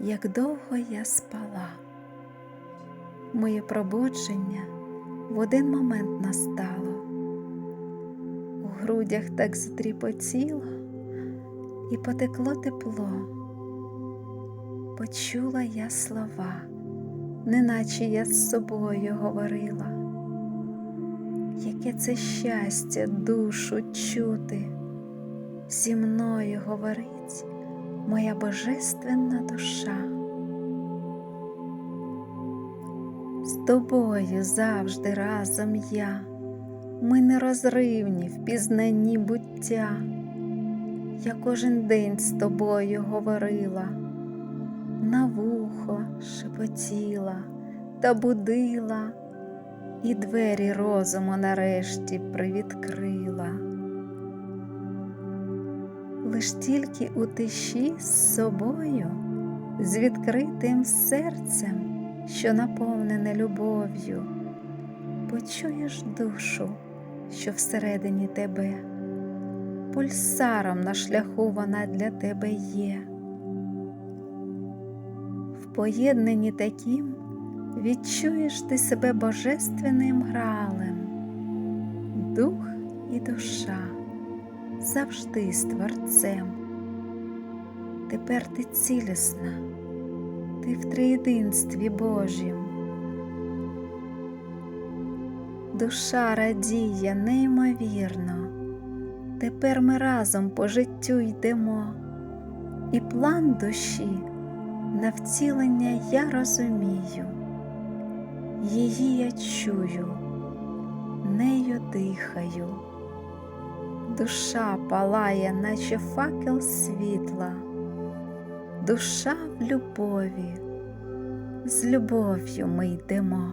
як довго я спала. Моє пробудження в один момент настало, у грудях так затріпотіло і потекло тепло. Почула я слова, неначе я з собою говорила, яке це щастя душу чути, зі мною говорить моя божественна душа. З тобою завжди разом я, ми нерозривні в пізнанні буття. Я кожен день з тобою говорила, на вухо шепотіла та будила, і двері розуму нарешті привідкрила. Лиш тільки у тиші з собою, з відкритим серцем, що наповнене любов'ю, почуєш душу, що всередині тебе, пульсаром на шляху вона для тебе є. В поєднанні таким відчуєш ти себе божественним гралем, дух і душа завжди з Творцем. Тепер ти цілісна, ти в триєдинстві Божім. Душа радіє неймовірно, тепер ми разом по життю йдемо, і план душі на втілення я розумію, її я чую, нею дихаю. Душа палає, наче факел світла, душа в любові, з любов'ю ми йдемо.